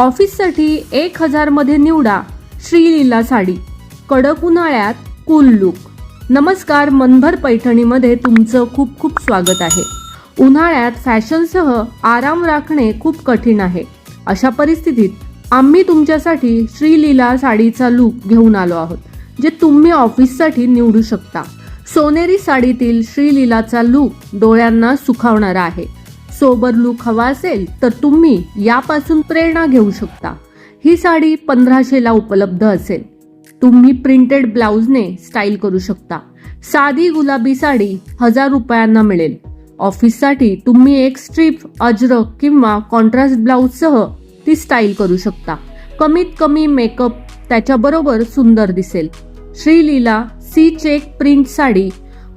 ऑफिससाठी एक हजारमध्ये निवडा श्रीलीला साडी. कडक उन्हाळ्यात कूल लुक नमस्कार मनभर पैठणीमध्ये तुमचं खूप खूप स्वागत आहे. उन्हाळ्यात फॅशनसह आराम राखणे खूप कठीण आहे. अशा परिस्थितीत आम्ही तुमच्यासाठी श्रीलीला साडीचा लूक घेऊन आलो आहोत जे तुम्ही ऑफिससाठी निवडू शकता. सोनेरी साडीतील श्रीलीलाचा लूक डोळ्यांना सुखावणारा आहे. सोबर लूक हवा असेल तर तुम्ही यापासून प्रेरणा घेऊ शकता. ही साडी पंधराशेला उपलब्ध असेल. तुम्ही प्रिंटेड ब्लाउजने स्टाईल करू शकता. साधी गुलाबी साडी हजार रुपयांना मिळेल. ऑफिससाठी तुम्ही एक स्ट्रीप अजरक किंवा कॉन्ट्रास्ट ब्लाउजसह ती स्टाईल करू शकता. कमीत कमी मेकअप त्याच्याबरोबर सुंदर दिसेल. श्रीलीला सी चेक प्रिंट साडी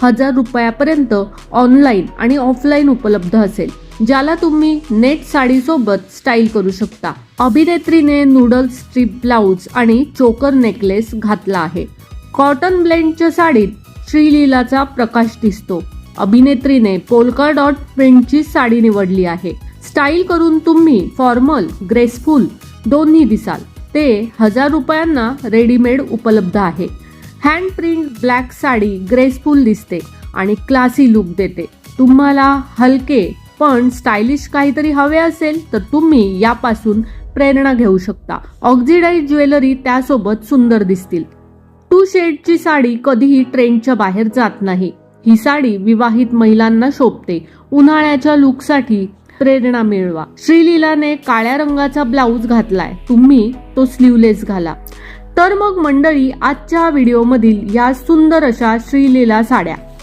हजार रुपयापर्यंत ऑनलाईन आणि ऑफलाईन उपलब्ध असेल. ज्याला तुम्ही नेट साडीसोबत स्टाईल करू शकता. अभिनेत्रीने नूडल स्ट्रीप ब्लाउज आणि चोकर नेकलेस घातला आहे. कॉटन ब्लेंडच्या साडीत श्रीलीलाचा प्रकाश दिसतो. अभिनेत्रीने पोलका डॉट प्रिंटची साडी निवडली आहे. स्टाईल करून तुम्ही फॉर्मल ग्रेसफुल दोन्ही दिसाल. ते हजार रुपयांना रेडीमेड उपलब्ध आहे. Hand print black sari graceful दिसते आणि क्लासी लुक देते. तुम्हाला हलके पण स्टायलिश काहीतरी हवे असेल तर तुम्ही यापासून प्रेरणा घेऊ शकता. ऑक्झिडाईज ज्वेलरी त्यासोबत सुंदर दिसतील. टू शेडची साडी कधीही ट्रेंडच्या बाहेर जात नाही. ही साडी विवाहित महिलांना शोभते. उन्हाळ्याच्या लुकसाठी प्रेरणा मिळवा. श्रीलीलाने काळ्या रंगाचा ब्लाऊज घातलाय. तुम्ही तो स्लीवलेस घाला. तर मग मंडळी आजच्या व्हिडिओमधील या सुंदर अशा श्रीलीला साड्या.